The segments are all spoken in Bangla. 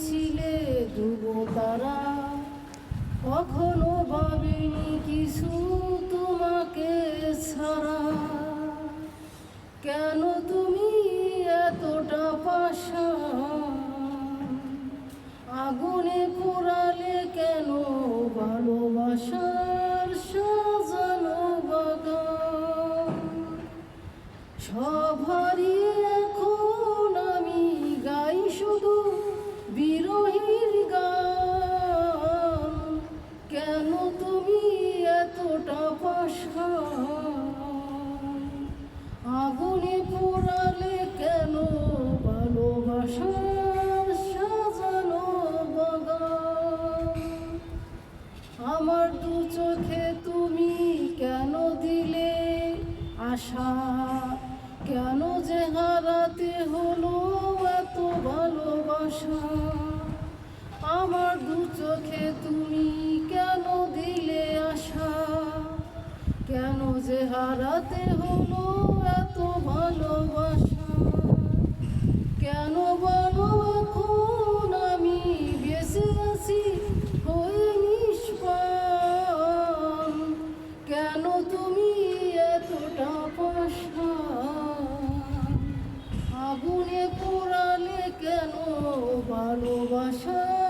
তুমি ছিলে ধ্রুব তারা? কখনো ভাবিনি কিছু তোমাকে ছাড়া। কেন তুমি এতটা পাশা? আগুনে পোড়ালে কেন ভালোবাসার সাজানো বাগান? সব গান, কেন তুমি এতটা পাশান আগুনে পোড়ালে কেন ভালোবাসার সাজানো বাগান? আমার দু চোখে তুমি কেন দিলে আশা? কেন যে হারাতে হলো এত ভালোবাসা যে হারাতে হলো এত ভালোবাসা। কেন বলো এখন আমি বেঁচে আছি হয়ে নিষ্পান কেন তুমি এতটা পাশান আগুনে পোড়ালে কেন ভালোবাসার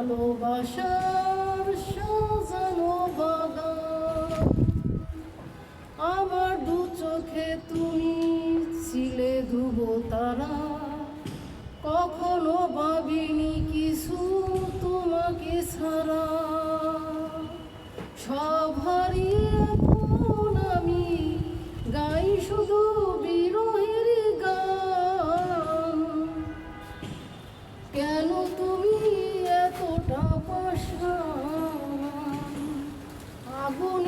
ভালোবাসার সাজানো বাগান। আমার দু চোখে তুমি ছিলে, ধুব তারা। কখনো ভাবিনি কিছু তোমাকে ছাড়া। সব হারিয়ে আমি গাই শুধু বিরহের গান। কেন তুমি আগুনে